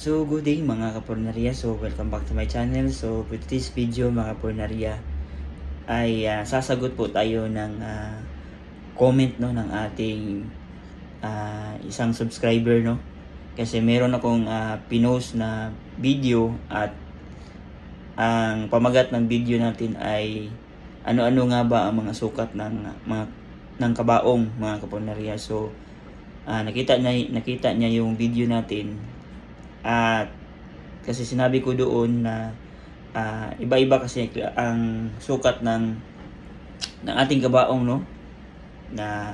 So, good day mga kapornarya. So, welcome back to my channel. So, with this video mga kapornarya ay ah, sasagot po tayo ng ah, comment no ng ating ah, isang subscriber no. Kasi meron akong ah, pinost na video at ang pamagat ng video natin ay ano-ano nga ba ang mga sukat ng mga ng kabaong mga kapornarya. So, ah, nakita niya nakita niya yung video natin at kasi sinabi ko doon na ah, iba-iba kasi ang sukat ng ng ating kabaong no? Na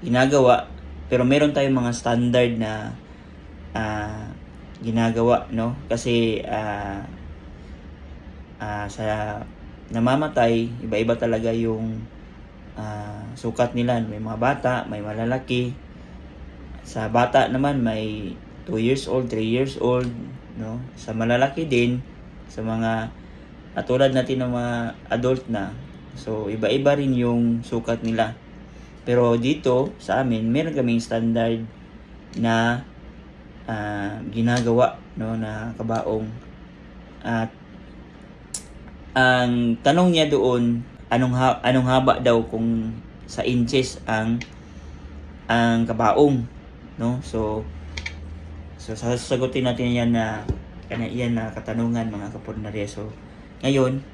ginagawa. Pero meron tayong mga standard na ah, ginagawa no? Kasi ah, ah, sa namamatay iba-iba talaga yung ah, sukat nila. May mga bata may malalaki. Sa bata naman may 2 years old, 3 years old, no? Sa malalaki din, sa mga katulad natin ng mga adult na. So, iba-iba rin yung sukat nila. Pero dito, sa amin, meron kaming standard na ah, ginagawa, no, na kabaong. At ang tanong niya doon, anong ha- anong haba daw kung sa inches ang ang kabaong, no? So, So sasagutin natin yan na kana yan na katanungan mga kapornarya. So ngayon,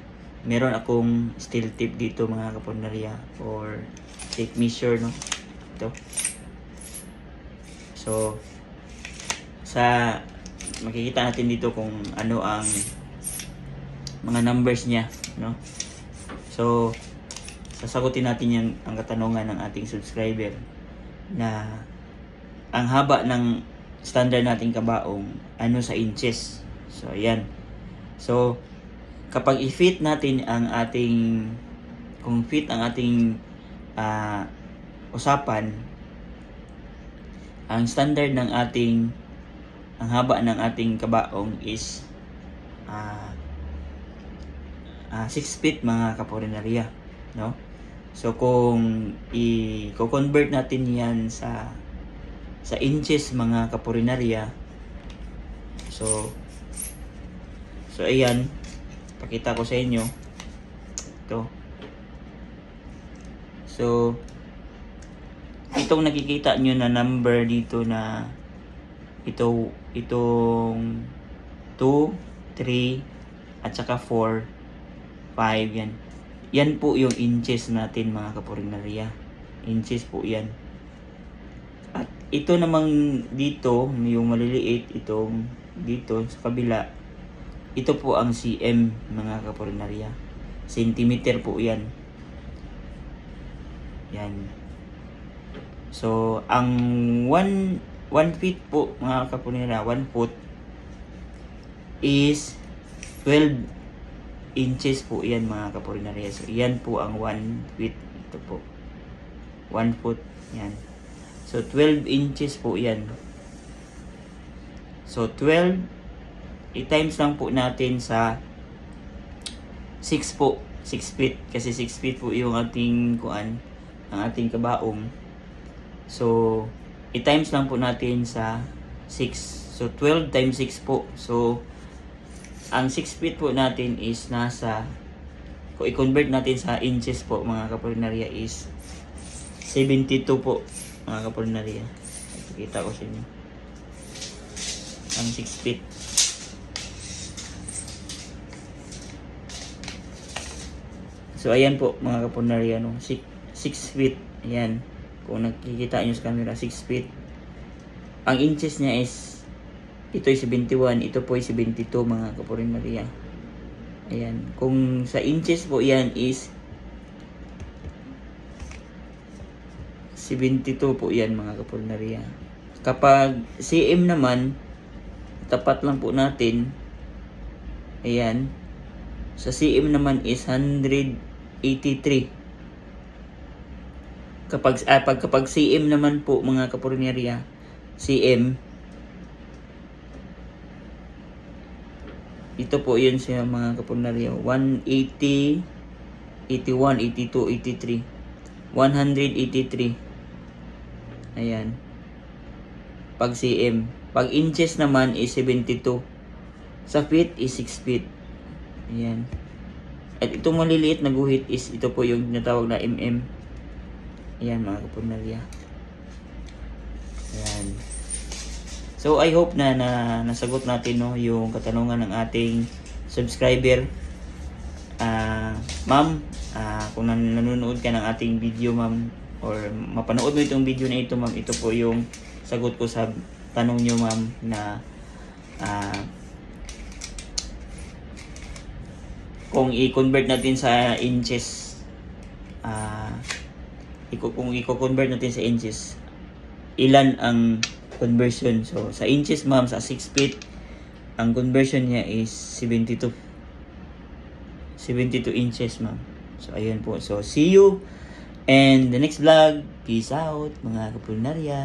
meron akong steel tip dito mga kapornarya or tape measure no. Ito. So sa makikita natin dito kung ano ang mga numbers niya, no? So sasagutin natin yan ang katanungan ng ating subscriber na ang haba ng standard nating kabaong ano sa inches. So, ayan. So, kapag i-fit natin ang ating kung fit ang ating ah, usapan ang standard ng ating ang haba ng ating kabaong is ah 6 feet mga kaporinarya no so kung i-convert natin yan sa sa inches mga kapurinarya. So, so ayan, pakita ko sa inyo. Ito. So, itong nakikita nyo na number dito na ito, itong 2, 3, at saka 4, 5 yan. Yan po yung inches natin mga kapurinarya. Inches po yan. Ito namang dito, yung maliliit, itong dito sa kabila, ito po ang cm mga kaporinarya. Centimeter po yan. Yan. So, ang 1 1 feet po mga kaporinarya, 1 foot is 12 inches po yan mga kaporinarya. So, yan po ang 1 feet. Ito po. 1 foot. Yan. So, 12 inches po yan. So, 12, i-times lang po natin sa 6 po. 6 feet. Kasi 6 feet po yung ating kuan, ang ating kabaong. So, i-times lang po natin sa 6. So, 12 times 6 po. So, ang 6 feet po natin is nasa, kung i-convert natin sa inches po, mga kapulinarya, is 72 po mga kapulinarya. Ipakita ko sa inyo. Ang 6 feet. So, ayan po mga kapulinarya. No? 6, 6 feet. Ayan. Kung nakikita nyo sa camera, 6 feet. Ang inches niya is ito ay 71, ito po ay 72 mga kapulinarya. Ayan. Kung sa inches po yan is 72 po yan mga kapulnarya. Kapag CM naman, tapat lang po natin. Ayan. Sa CM naman is 183. Kapag, ah, pag, kapag CM naman po mga kapulnarya, CM, ito po yun siya mga kapulnarya. 180, 81, 82, 83. 183. Ayan. Pag CM. Pag inches naman is 72. Sa feet is 6 feet. Ayan. At itong maliliit na guhit is ito po yung tinatawag na mm. Ayan mga kapunarya. Ayan. So I hope na, na nasagot natin no yung katanungan ng ating subscriber. Ah, ma'am, ah, kung nan- nanonood ka ng ating video ma'am or mapanood mo itong video na ito ma'am, ito po yung sagot ko sa tanong nyo ma'am na ah, kung i-convert natin sa inches iko kung i-convert natin sa inches ilan ang conversion? So sa inches ma'am sa 6 feet ang conversion niya is 72 72 inches ma'am. So ayun po. So see you and the next vlog peace out mga kapulinarya